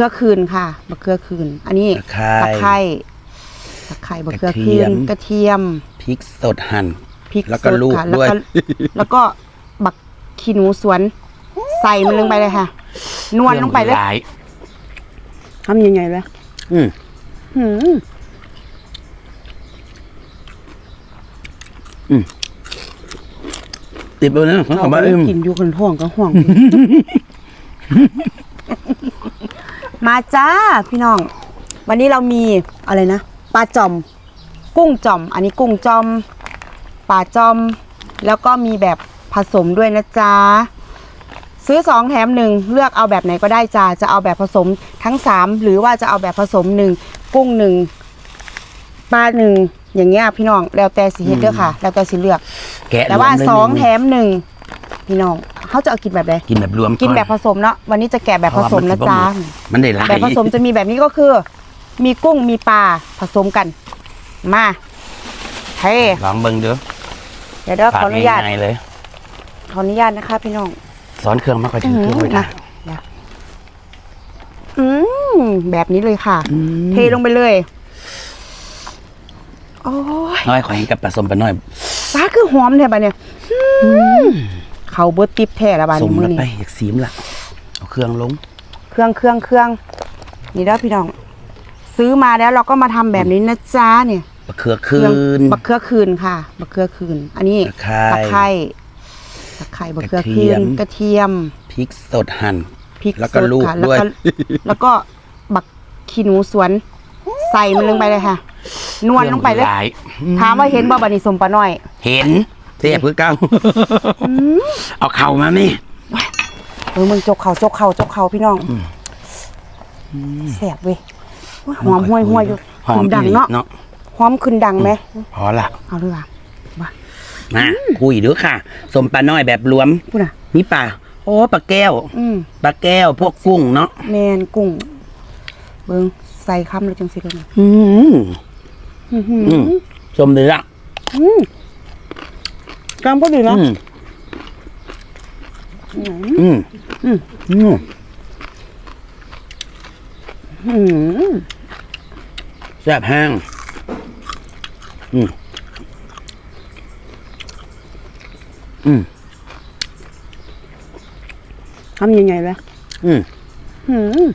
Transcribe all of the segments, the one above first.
ขือคืนค่ะมะเขือคืน อันนี้ตะไคร้ตะไคร้ตะไคร้มะเขือกระเทีคืยนมกระเทียมพริกสดหั่น พริกแล้วก็สดลูกค่ะด้วย แล้วก็แล้วก็บักขี้หนูสวน ใส่มันลงไปเลยค่ะ นวลลงไปเลยหายทำยังไงเลยอืมหืมติดไปเลยนะเขาเอาบอกไปว่าเอิ่มกินอยู่คนห่วงก็ห่วง มาจ้าพี่น้อง วันนี้เรามีอะไรนะปลาจอม กุ้งจอม อันนี้กุ้งจอมปลาจอม แล้วก็มีแบบผสมด้วยนะจ๊ะซื้อสองแถมหนึ่งเลือกเอาแบบไหนก็ได้จ้าจะเอาแบบผสมทั้งสามหรือว่าจะเอาแบบผสมหนึ่งกุ้งหนึ่งปลาหนึ่งอย่างเงี้ยพี่น้องแล้วแต่สีเฮ็ดเด้อค่ะ แล้วแต่สีเลือก แกะแต่ว่ารมเลยสองแถมหนึ่งพี่น้อง เขาจะเอากินแบบไหนกินแบบรวมกินแบบผสมเนาะวันนี้จะแกะแบบผสมนะจ๊ะมันได้หลายแบบผสมจะมีแบบนี้ก็คือ มีกุ้งมีปลาผสมกัน มาเฮ้ลองเบิ่งเด้อเดี๋ยวเด้อขออนุญาตง่ายๆเลยขออนุญาตนะคะ พี่น้องสอนเครื่องมาค่อยถึงเครื่องไว้นะนะเดี๋ยวอืมแบบนี้เลยค่ะอืมเทลงไปเลยโอ้ยน้อยขอเห็นกับผสมไปหน่อยปลาคือหอมแท้ปะเนี่ยอืม เขาเบิดติบแท้ละบาดสมนี้มือแล้วนี้ ไปอยากซีมละเอาเครื่องลงเครื่องเครื่องเครื่องนี่เด้อพี่น้อง ซื้อมาแล้วเราก็มาทำแบบนี้นะจ๊ะเนี่ยมะเขือเคคืรื่องนบักเขือคืนค่ะบักเขือคืน อันนี้ตะไคร้ตะไคร้ตะไคร้บักเขือกระเทีคืยนมกระเทียมพริกสดหั่น พริกแล้วก็สดลูกค่ะด้วย แล้วก็แล้วก็บักขี้หนูสวน ใส่มันลงไปเลยค่ะ นวลลงไปเลยหายถามว่าเห็นบ่บัดนี้สมปลาน้อย เห็น เสียบคือเก้าเอาเข่ามานี่เออมึงจกเขาจกเขาจกเขาพี่น้องแสบเว้ยโอ้ยหอมห้วยห้วยอยู่หอมขึ้นดังอีหลีเนาะเนาะหอมขึ้นดังไหมพอละเอาด้วยว่ะมานะคุยเด้อค่ะ สมปลาน้อยแบบรวมพูดอะมีปลาโอ้ปลาแก้วอืมปลาแก้วพวกกุ้งเนาะแมนกุ้ง เบิ้งใส่คำเลยจังสิเลยนะอืมอื้อหืออืมสมเลยละอืม กำก็ดีนะอืมอืมอืมอืมอืมแซ่บแห้งอืมอืมทำยังไงล่ะอืมอืม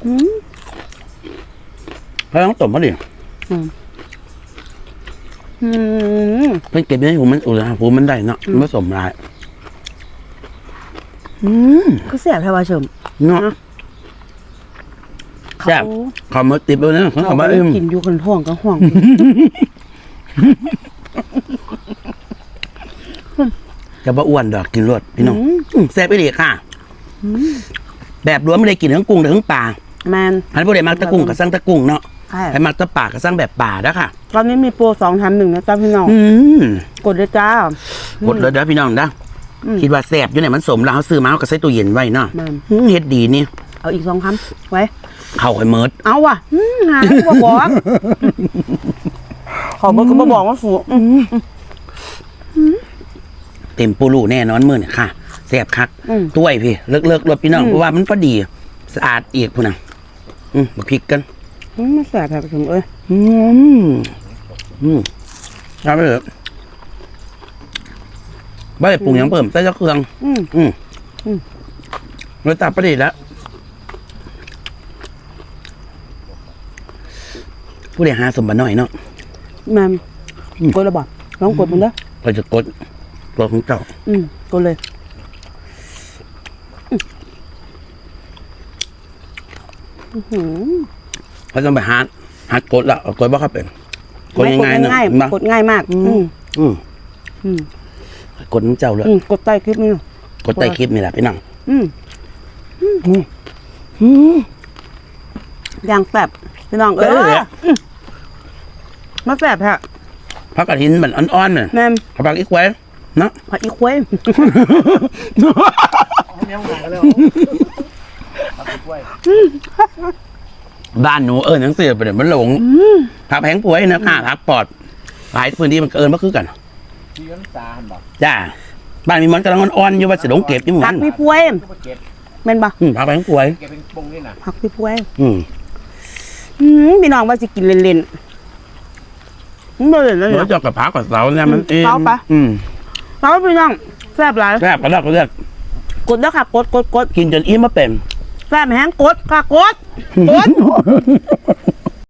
เขา ต้องต้มมาดิอืมอืมเพิ่นเก็บไว้ให้ผมมันอุณหภูมิมันได้เนาะมันผสมหลายอืมคือแสบแท้ว่าเฉิมเนาะแซ่บขอมาติดไปเลยนะเขาเขาบอกไปว่าเอิ่มกินอยู่คนห่วงก็ห่วงจะบ่อ้วนดอกกินรสพี่น้องอืมแซ่บไปดีค่ะแบบรวมไม่ได้กินทั้งกุ้งทั้งปลาแมนอันผู้ใดมักตะกุ้งก็สั่งตะกุ้งเนาะ ใช่ใครมักตะป่าก็สั่งแบบป่าเด้อค่ะ ตอนนี้มีโปรสองแถมหนึ่งนะจ๊ะพี่น้อง อืมกดเลยจ้ากดเลยเด้อพี่น้องเด้ออคิดว่าแซ่บอยู่ไหนมันสมแล้วเขาซื้อมาเขาก็ใส่ตู้เย็นไว้เนาะแมนอืมเฮ็ดดีนี่เอาอีกสองคำไว้ เข้าค่อยเมิดเอาว่ะอืมหาบ่บอกขอบอกก็บ่บอกว่าฝูอืมเต็มปูรูแน่นอนมื้อนี่ค่ะแซ่บคักอืมถ้วยพี่ เลิกเลิกๆรสพี่น้องเพราะว่ามันพอดี สะอาดอีกพุ่นน่ะอืมมาพริกกันอื มมันแสบแท้ถึงเอ้ยอืมอืมเอาไปเถอะไม่ได้ปรุงหยังเพิ่มใส่เจ้าเครื่อง อืมอืมอืมรสจัดประดิษฐ์แล้วผู้ใดหาสมบัติหน่อยเนาะแมนกดระบอกลองกดมึงเด้อเราจะกดตัวของเจ้า อืมกดเลยอื้อหือ เขาต้องไปหาหากดละเอากดบ่เข้าเป็นกดไม่ง่ายๆเนาะง่ายเห็นปะๆกดง่ายมากอืมอืมอืมกดน้ำเจ้าเลยอืมกดใต้คลิปนี่กดใต้คลิปนี่แหละพี่น้องอืมอืมอย่างแสบพี่น้องเอเออออืมมาแสบแท้พักกระถินเหมือนอ่อนๆเนี่ยแมนเขาพักอีกไว้เนาะผัดอีกเว้ย บ้านหนูเอิญหนังสือไปเนี่ยมันหลงพักแพงป่วยนะค่ะพักปอด หลายพื้นที่มันก็เอิญมาคือกันที่น้ำตาลบอกจ้าบ้านมีมันกำลังอ่อนๆอยู่ว่าสิลงเก็บอยู่หมือผักนพี่พวยก็มาเก็บแม่นบ่อืมผักไปทั้งป่วยเก็บเป็นปงนี่นะผักพี่พวยอืมอืมพี่น้องว่าสิกินเล่นๆมันบ่เล่นแล้วเดี๋ยวเนี่ยเจากับผักกับเสาเนี่ยมันเองเสาปะอืมแล้วพี่น้องแซ่บหลายแซ่บก็เลือกก็เลือกกดแล้วค่ะกดกดกดกินจนอิ่มมาเป็น แซ่บแห้งกดค่ะกดกด